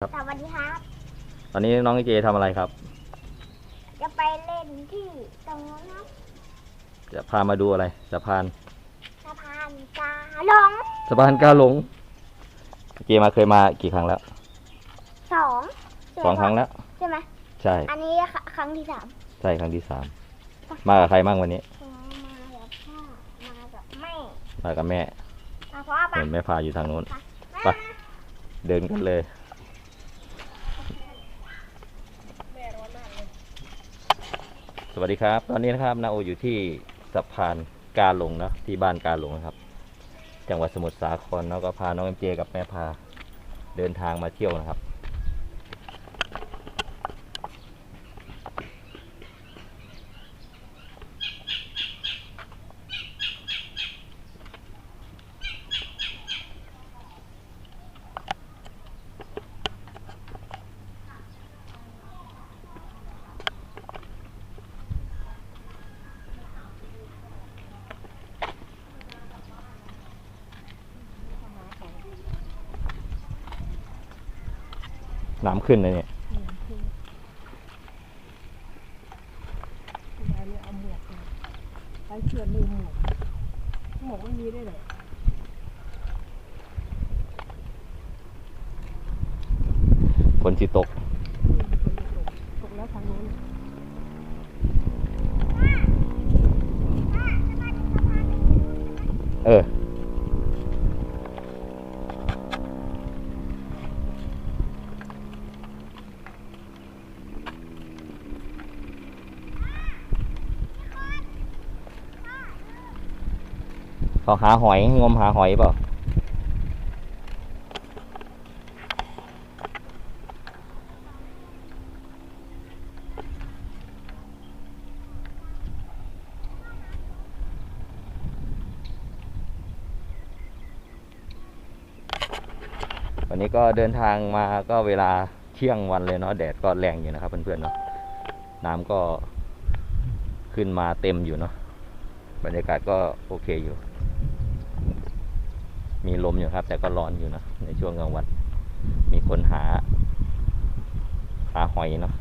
สวัสดีครับ ตอนนี้น้องเจทำอะไรครับ จะไปเล่นที่ตรงนู้นครับจะพามาดูอะไรสะพานสะพานกาหลงสะพานกาหลงเจมาเคยมากี่ครั้งแล้วสองสองครั้งแล้วใช่ไหมใช่ อันนี้ครั้งที่สามใช่ครั้งที่สามมากับใครบ้างวันนี้ มากับพ่อมากับแม่มากับแม่มาพ่อปะเห็นแม่พาอยู่ทางนู้นไปมาเดินกันเลย ส วัสดีครับ ตอนนี้นะครับนาโออยู่ที่สะพานกาหลงนะที่บ้านกาหลงนะครับ จังหวัดสมุทรสาครเนาะก็พาน้องเอ็มเจกับแม่พาเดินทางมาเที่ยวนะครับ ขึ้นเลยเนี่ยยายเลยเอาหมวกมาไปเชือดลืมหมวกหมวกไม่มีได้วยเหรอฝนสิตกอืมฝนตก ตกแล้วทางโน้นน่ะเออ เขาหาหอยงมหาหอยเปล่าวันนี้ก็เดินทางมาก็เวลาเที่ยงวันเลยเนาะแดดก็แรงอยู่นะครับเพื่อนๆเนาะน้ำก็ขึ้นมาเต็มอยู่เนาะบรรยากาศก็โอเคอยู่ มีลมอยู่ครับ แต่ก็ร้อนอยู่นะในช่วงกลางวัน มีคนหา หาหอยเนาะ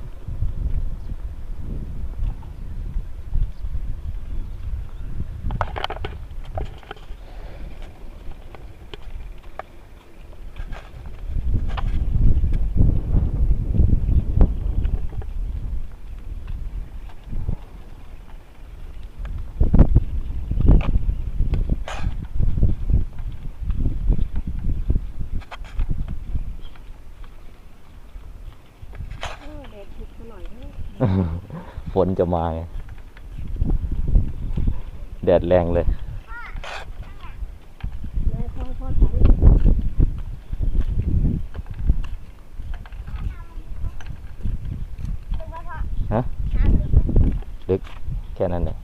เออแดดผิดมาหน่อยเถอะ ฝ นจะมาไงแดดแรงเลยยายพ่อพ่อถ่ายรูปดูว่าพ่อฮะน้ำลึกไหมแค่นั้นเนี่ย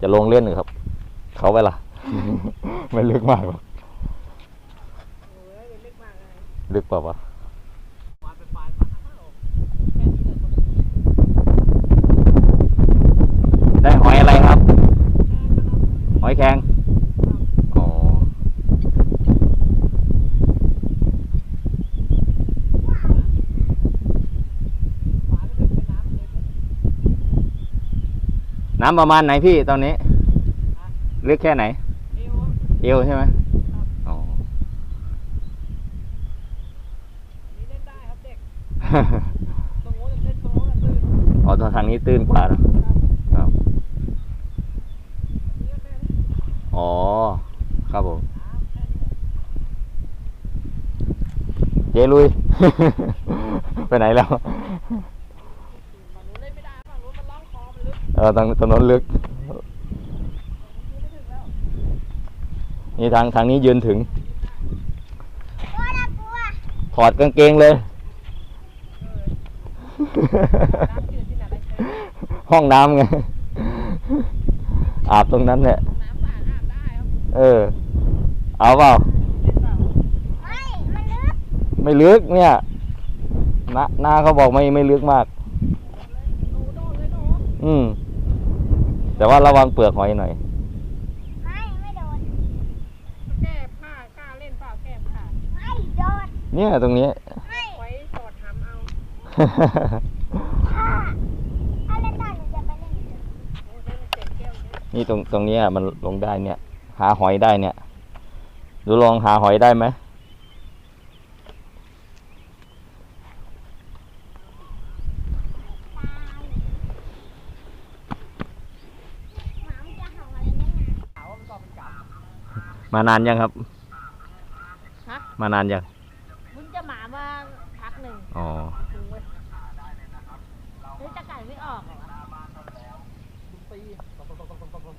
จะลงเล่นหรือครับ เขาไปล่ะ ไม่ลึกมากหรอกโอ้ยเล็กมากเลยลึกเปล่าวะได้หอยอะไรครับ ห อยแครงอ๋อ น้ำประมาณไหนพี่ตอนนี้ ลึกแค่ไหน เอวใช่ไหมอ๋อนี่เล่นได้ครับเด็กตรงโน้นเล่นตรงโน้นน่ะตื่นอ๋อทางนี้ตื้นกว่านะคครับรับ นี่ก็แค่นี้ อ๋อ ครับผม น้ำแค่นี้แหละ เลุย ไปไหนแล้วเออทางถนนลึก นี่ทางทางนี้ยืนถึง ถอดกางเกงเลย ห้องน้ำไง อาบตรงนั้นเนี่ยเออ เอาเปล่า ไม่ลึกเนี่ยนาหน้าเขาบอกไม่ไม่ลึกมากหนูโดดเลยหนูอืม แต่ว่าระวังเปลือกหอยหน่อย ไม่ไม่โดนแก้ผ้ากล้าเล่นเปล่าแก้ผ้าไม่โดนเนี่ยตรงนี้ ไม่ไว้สอดถ้าถ้าเล่นได้หนูจะไปเล่นอีกนี่ตรงตรงเนี้ยมันลงได้เนี่ย หาหอยได้เนี่ย ดูลองหาหอยได้ไหม หมามันจะเห่าอะไรนักหนา ถามว่ามันตอบเป็นกลับ มานานยังครับ ฮะ มานานยัง มึงจะหมามาพักหนึ่ง อ๋อ ถึงเว้ยเฮ้ยจะไก่ไม่ออกเหรอวะ มึงตีตบตบตบตบตบตบ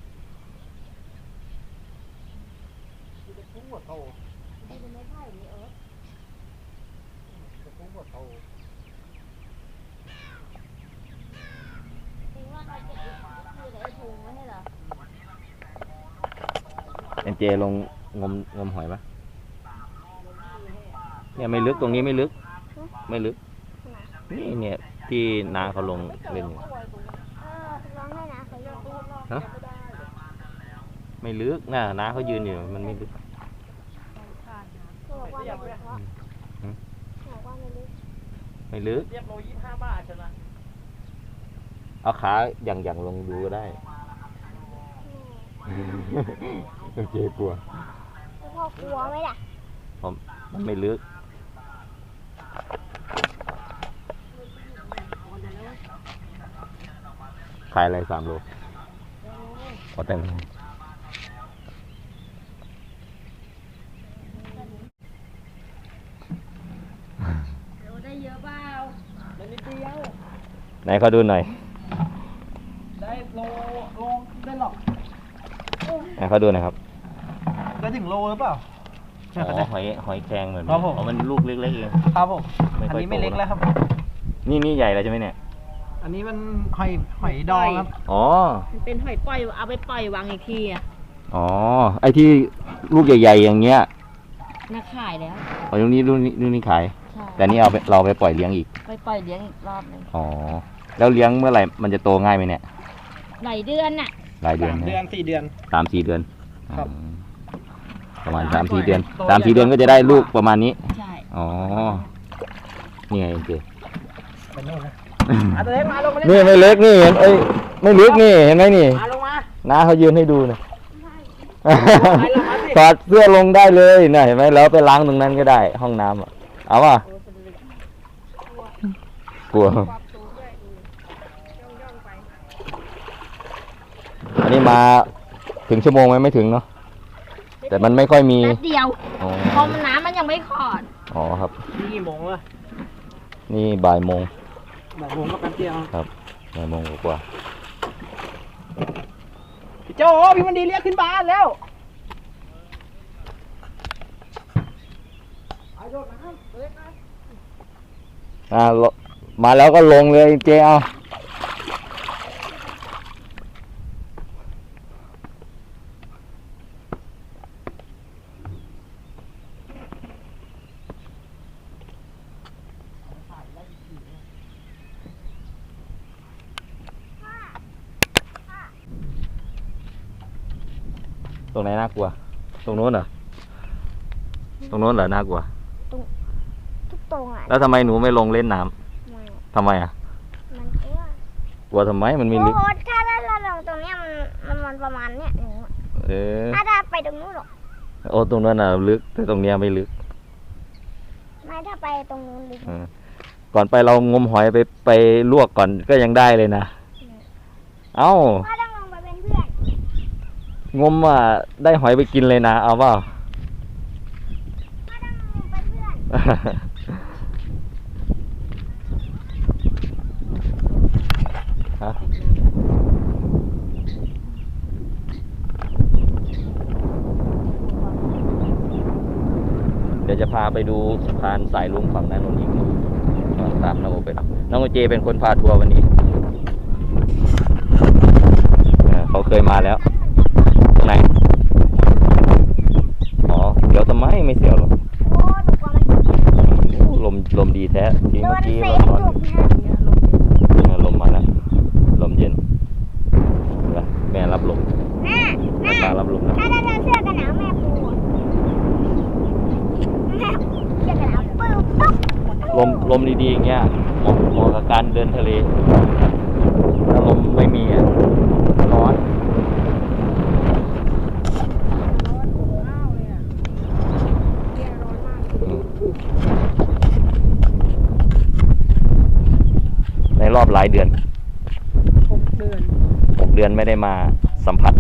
กูจะพุ่งหัวโต ดีมันไม่ใช่นี่เออ จะพุ่งหัวโต จริงว่าเขาเก็บคือไอ้พุงไม่ใช่เหรอ เจลงงมงมหอยปะเนี่ยไม่ลึกตรงนี้ไม่ลึก ไม่ลึก นี่เนี่ยที่นาเขาลงเล่นอยู่นะเขาโยกตัวรอบฮะไม่ลึกน่ะนาเขายืนอยู่มันไม่ลึกไม่ลึกเรียบโลยี่ห้าบาทใช่ไหมเอาขาอย่างอย่งลงดูก็ได้ โอเคกลัว แล้วพ่อกลัวไหมล่ะผมมันไม่ลึก ขายอะไรสามโลขอแต่งโมเดี๋ยวได้เยอะเปล่าแล้วนิดเดียว ไหนเขาดูหน่อย ได้โลโลได้หรอก ไหนเขาดูหน่อยครับ ได้ถึงโลหรือเปล่า อ๋อหอยหอยแครงเหมือนครับผม อ๋อมันลูกเล็กๆเอง ครับผมไม่อันค่อยนี้ไม่โตเล็กแล้วครับ นี่นี่ใหญ่แล้วใช่ไหมเนี่ย อันนี้มันหอยหอยดองครับ อ๋อ มันเป็นหอยปล่อยเอาไปปล่อยวางอีกทีอะอ๋อ ไอที่ลูกใหญ่ๆอย่างเงี้ยน่าขายแล้วอ๋อตรงนี้รุ่นนี้รุ่นนี้ขาย ใช่แต่นี่เอาไปเราไปปล่อยเลี้ยงอีก ไปปล่อยเลี้ยงอีกรอบหนึงอ๋อ แล้วเลี้ยงเมื่อไหร่มันจะโตง่ายไหมเนี่ย หลายเดือนน่ะ หลายเดือนสามนะเดือนสี่เดือน สามสี่เดือนครับอืมประมาณครับสามสี่เดือนโตสามสี่ใหญ่เดือนก็กว่าจะได้ลูกประมาณนี้ ใช่ อ๋อ นี่ไงเจไปโน่นนะอาตัวเล็กมาลงมานี่เล่นไม่เล็กนี่เห็นเอ้ยไม่ลึกนี่เห็นไหมนี่มาลงมา น้าเขายืนให้ดูนะไปลงมาสิถอดเสื้อลงได้เลยนะเห็นไหมแล้วไปล้างตรงนั้นก็ได้ ห้องน้ำอะ เอาป่ะกลัว อันนี้มาถึงชั่วโมงไหมไม่ถึงเนาะแต่มันไม่ค่อยมีแป๊บเดียวอ๋อเพราะมันน้ำมันยังไม่ขอด อ๋อครับ นี่กี่โมงแล้วนี่บ่ายโมงบ่ายโมงก็แป๊บเดียวครับบ่ายโมงกว่าพี่โจพี่มันดีเรียกขึ้นบ้านแล้วไปโดดน้ำเล็กนะๆอ่าลมาแล้วก็ลงเลยเจเอา ตรงไหนน่ากลัว ตรงโน้นเหรอ ตรงโน้นเหรอน่ากลัว ทุกตรงอะแล้วทำไมหนูไม่ลงเล่นน้ำมันทำไมอะ มันกลัวกลัวทำไมมันไม่ลึก โอ้โหถ้าเราเราลงตรงเนี้ยมันมันมันประมาณเนี้ยหนูอะเออ ถ้าถ้าไปตรงนู้นหรอกโอ้ตรงนั้นน่ะลึก แต่ตรงเนี้ยไม่ลึกไม่ถ้าไปตรงนู้นลึก เออก่อนไปเรางมหอยไปไปลวกก่อนก็ยังได้เลยนะ เอ้าพ่อต้องลงไปเป็นเพื่อน งมอะได้หอยไปกินเลยนะ เอาเปล่าเพื่อนฮะเดี๋ยวจะพาไปดูสะพานสายลุงฝั่งนั้นนอีกตามน้องโอไปนะน้องโอเจเป็นคนพาทัวร์วันนี้ เขาเคยมาแล้ว นอ๋อเดี๋ยวทำไมไม่เสียวหรอกโอ้หนูกลัวมันโอ้ลมลมดีแท้จริงโดเมื่อนกี้เซร้อนจุกนะๆเออลมมาแล้ว ลมเย็นเห็นปะแม่รับลมแม่แม่ตารับลมแล้วถ้าได้เสื้อกันหนาวแม่ปูอะแม่เสื้อกันหนาวปื้มปุ๊บลมลมดีๆอย่างเงี้ยเหมาะเหมาะกับการเดินทะเล ถ้าลมไม่มีอะร้อน ร้อนอบอ้าวเลยอะเนี่ยร้อนมาก อืมใน รอบหลายเดือนหกเดือนหกเดือนไม่ได้มาสัมผัส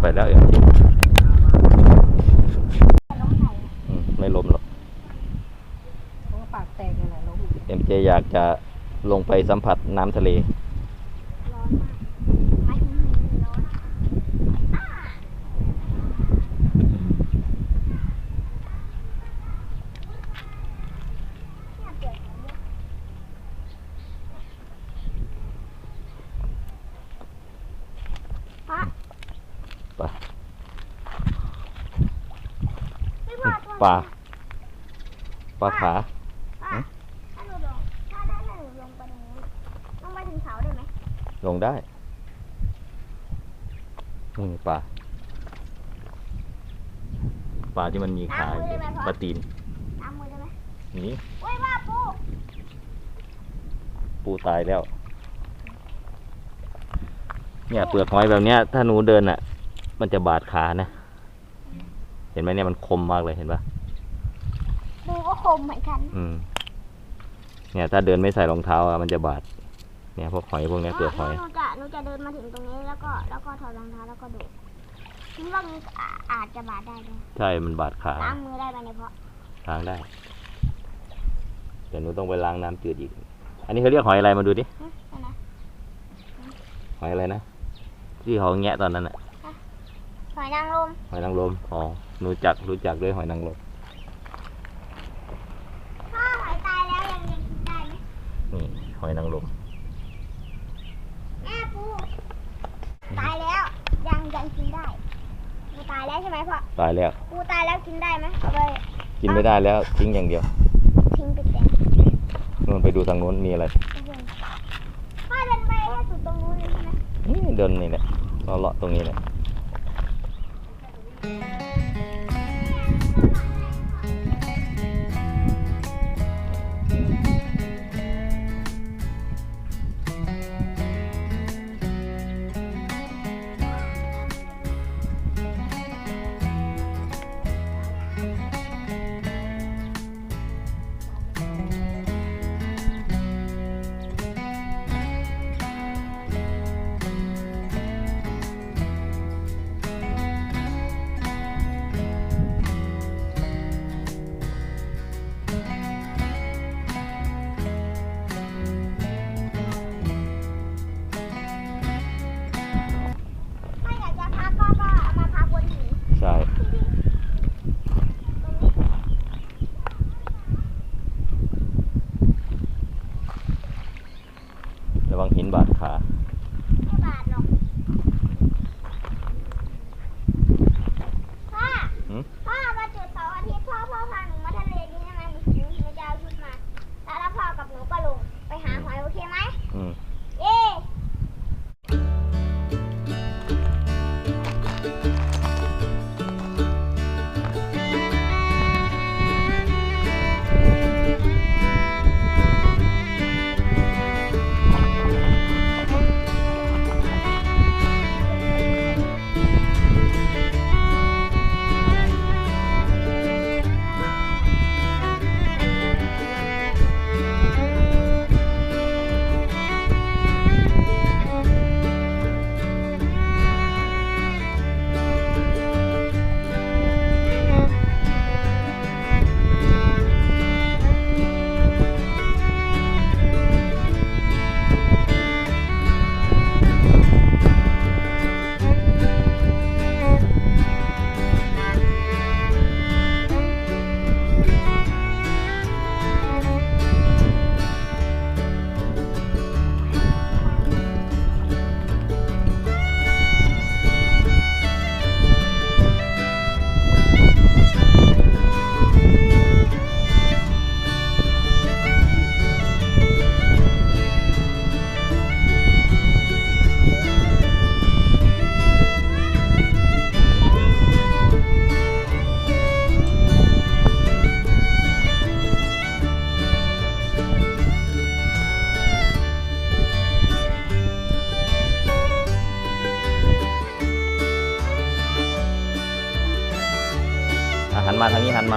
ไปแล้วเอ็มจีน้องไข่อืมไม่ล้มหรอกเขาก็ปากแตกเลยแหละล้ม เอ็มเจอยากจะลงไปสัมผัสน้ำทะเล ร้อนมากไม่ถึงร้อนอ่าเนี่ยเปลือกมันเยอะพ่อ ไป ไม่พ่อตัว ปลาปลาขาพ่อถ้าหนูลงถ้าถ้าหนูลงไปตรงนู้นลงไปถึงเสาได้ไหมลงได้นี่ปลาปลาที่มันมีขาอยู่ปลาตีนน้ำมือได้ไหมนี่โอ้ยว่าปูปูตายแล้ว เนี่ยเปลือกหอยแบบเนี้ย ถ้าหนูเดินอะ มันจะบาดขานะ เห็นไหมเนี่ยมันคมมากเลยเห็นปะปูก็ คมเหมือนกัน อืม เนี่ยถ้าเดินไม่ใส่รองเท้าอะมันจะบาด เนี่ยพวกหอยพวกเนี้ยเปลือกหอย หนูจะหนูจะเดินมาถึงตรงนี้แล้วก็แล้วก็ถอดรองเท้าแล้วก็โดดคิดว่ามันอาอาจจะบาดได้ไหมใช่ มันบาดขาล้างมือได้ไหมเนี่ยพ่อล้างได้เดี๋ยวหนูต้องไปล้างน้ำจืดอีก อันนี้เขาเรียกหอยอะไรมาดูดิ หึนั่นนะหอยอะไรนะ ที่เขาแงะตอนนั้นอะหอยนางรม หอยนางรม อ๋อรู้จักรู้จักด้วยหอยนางรม พ่อหอยตายแล้วยังยังกินได้ไหม นี่ ห อยนางรมแม่ปูตายแล้วยังยังกินได้ปูตายแล้วใช่ไหมพ่อตายแล้ว ปูตายแล้วกินได้ไหมเอาไปกินไม่ได้แล้วทิ้งอย่างเดียวทิ้งไปแดงนู่นไปดูทางนู้นมีอะไรพ่อเดินไปแค่สุดตรงนู้นเลยใช่ไหมนี่เดินนี่แหละเราเลาะตรงนี้แหละ หินบาดขาไม่บาดหรอก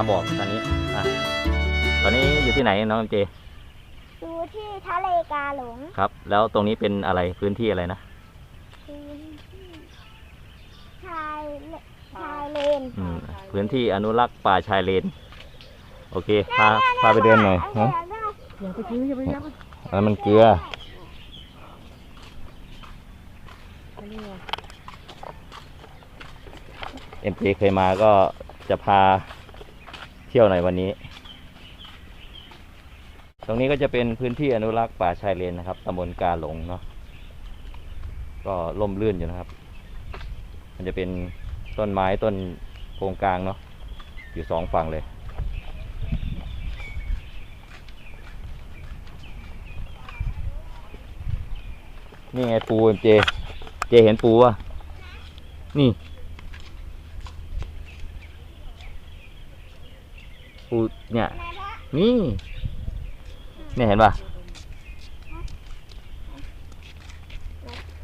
บอกทางนี้อะตอนนี้อยู่ที่ไหนน้องเจ ดูที่ทะเลกาหลงครับ แล้วตรงนี้เป็นอะไรพื้นที่อะไรนะพื้นที่ชายเลชายเลนอืมพื้นที่อนุรักษ์ป่าชายเลน โอเคพาพาไปเดินหน่อยฮะอย่าไปซื้ออย่าไปยับอันนั้นมันเกลืออันนี้ไงเอ็มเจเคยมาก็จะพาเที่ยวหน่อยวันนี้ ตรงนี้ก็จะเป็นพื้นที่อนุรักษ์ป่าชายเลนนะครับตำบลกาหลงเนาะ ก็ล่มลื่นอยู่นะครับ มันจะเป็นต้นไม้ต้นโกงกลางเนาะ อยู่สองฝั่งเลย นี่ไงปูเอ็มเจเจเห็นปูวะนี่ ปูเนี่ยนี่เนี่ยเห็นปะ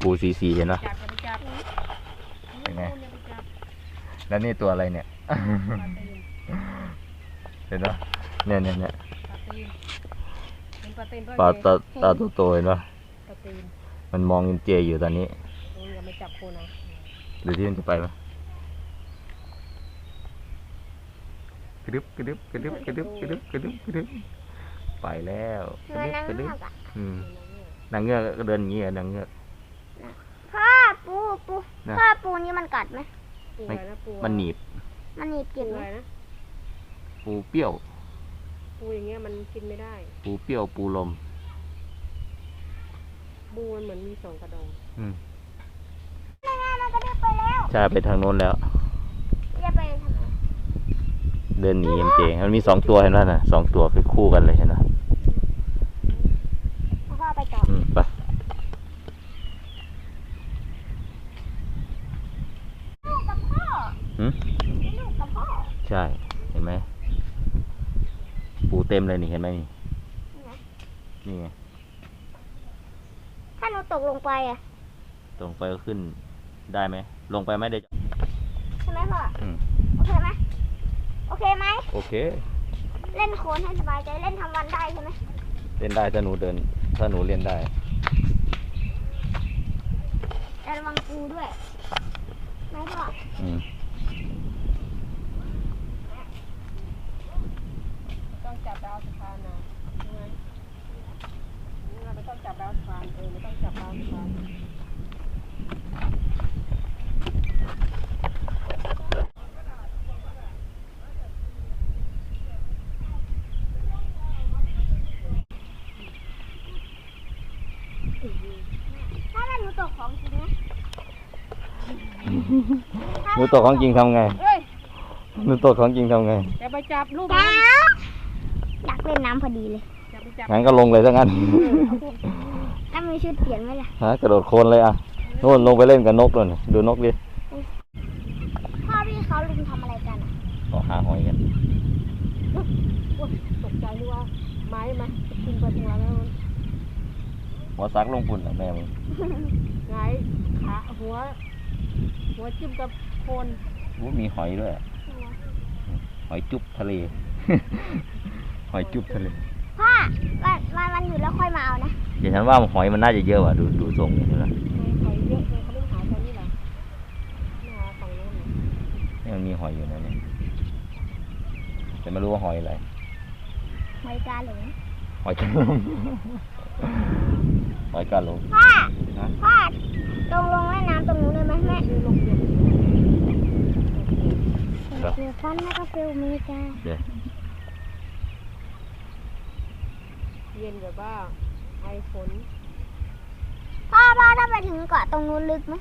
ปูสีสีเห็นปะจับอย่าไปจับเป็นไงอย่าไปจับแล้วนี่ตัวอะไรเนี่ยปลาตีนเห็นปะเนี่ยเนี่ยเนี่ยปลาตีนเป็นปลาตีนปลาเจตาตาโตๆเห็นปะปลาตีนมันมองเอ็มเจอยู่ตอนนี้โอ้ยอย่าไปจับคนนะหรือที่มันจะไปปะ กระดึบกระดึบกระดึบกระดึบกระดึบกระดึบกระดึบไปแล้วกระมันดึบนั่งกระดึบเงือกอะอืมนางเงือกก็เดินอย่างนี้อะนางเงือกพ่อปูปูนะพ่อปูนี่มันกัดไหมปูอะไรนะปูมันหนีบ มันหนีบปูกินไหอะมไรนะปูเปรี้ยว ปูอย่างเงี้ยมันกินไม่ได้ ปูเปรี้ยวปูลมปูมันเหมือนมีสองกระดองอืมนั่นไงมันก็เดินไปแล้วใช่ไปทางโน้นแล้วจะไปทำไม เดินหนีเอ็มเจมันมีสองตัวเห็นไหมน่ะสองตัวคือคู่กันเลยเห็นไหมพ่อไปต่ออืมไปลูกกับพ่อหืมลูกกับพ่อใช่ เห็นไหม ปูเต็มเลยนี่เห็นไหมนี่นี่ไงถ้าหนูตกลงไปอะตรงไปก็ขึ้นได้ไหม ลงไปไม่ได้ ใช่ไหมพ่ออืมโอเคไหม โอเคไหม โอเค เล่นโคลนให้สบายใจ เล่นทั้งวันได้ใช่ไหมเล่นได้ถ้าหนูเดิน ถ้าหนูเล่นได้แต่ระวังปูด้วยไหมพ่ออืมต้องจับดาวสะพานนะใช่ไหมเราไม่ต้องจับดาวสะพานเออไม่ต้องจับดาวสะพาน ถ้าหนูตกของจริงนะ หนู ตกของจริงทำไงเฮ้ยหนูตกของจริงทำไงอย่าไปจับลูกแก้มันวอยากเล่นน้ำพอดีเลยอย่าไปจับงั้นก็ลงเลยถ้างั้นแล้วมีชุดเปลี่ยนไหมล่ะฮะกระโดดโคลนเลยอะนู่นลงไปเล่นกับนกเลยดูนกดิพ่อพี่เขาลุมทำอะไรกันอะก็หาหอยกันโอ๊ยตกใจนึกว่าไม้มากินไปตรงนั้นแล้วมันหัวซักลงปุ่นอะแม่มึงหงายขาหัว หัวจิ้มกับ โคนอู้มีหอยด้วยอะหอยจุ๊บทะเล หอยจุ๊บทะเลพ่อวันวันวันหยุดแล้วค่อยมาเอานะเดี๋ยวฉันว่าหอยมันน่าจะเยอะว่ะดูดูทรงนี่ใช่ไหมหอยเยอะเลยเขาไม่หาตอนนี้เหรอไม่หาฝั่งโน้นเหรอนี่มันมีหอยอยู่นะเนี่ยแต่ไม่รู้ว่าหอยอะไรหอยกาหลงหอยกระลงหอยกระลงพ่อฮะพ่อลงลงเล่นน้ำตรงนู้นเลยไหมแม่คือลง เย็นเสือฟันแล้วก็ฟิลมีกาเดี๋ยวเย็นแบบว่าไอฝนพ่อพ่อถ้าไปถึงเกาะตรงนู้นลึกไหม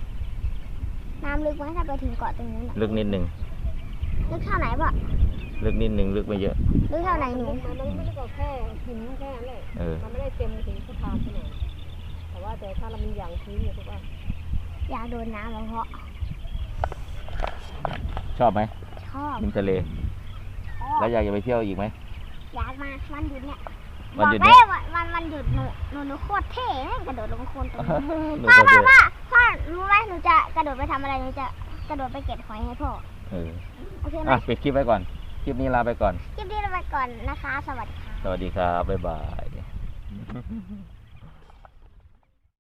น้ำลึกไหมถ้าไปถึงเกาะตรงนู้นอะลึกนิดหนึ่งลึกเท่าไหนพ่อลึกนิดหนึ่งลึกไม่เยอะ ลึกเท่าไหนหนูมันไม่ไม่ได้ก็แค่หินแค่นั้นแหละเออ มันไม่ได้เต็มถึงสะพานขนาดแต่ว่าแต่ถ้าเรามีอย่างพื้นเนี่ยถูกป่ะอยากโดนน้ำแล้วเพราะชอบไหม ชอบริมทะเล ชอบแล้วอยากจะไปเที่ยวอีกไหม อยากมาวันหยุดเนี่ยวันหยุดบเนี่อกยได้วันวันวันหยุดหนูหนูหนูโคตรเท่เลยกระโดดลงโคลนตรงนี้ หนูพ่อก็พ่อเดินพ่อพ่อรู้ไหมหนูจะกระโดดไปทำอะไรหนูจะกระโดดไปเก็บหอยให้พ่อเออโอเคไหมอะปิดคลิปไว้ก่อน คลิปนี้ลาไปก่อน คลิปนี้เราไปก่อนนะคะ สวัสดีค่ะ สวัสดีครับ บ๊ายบาย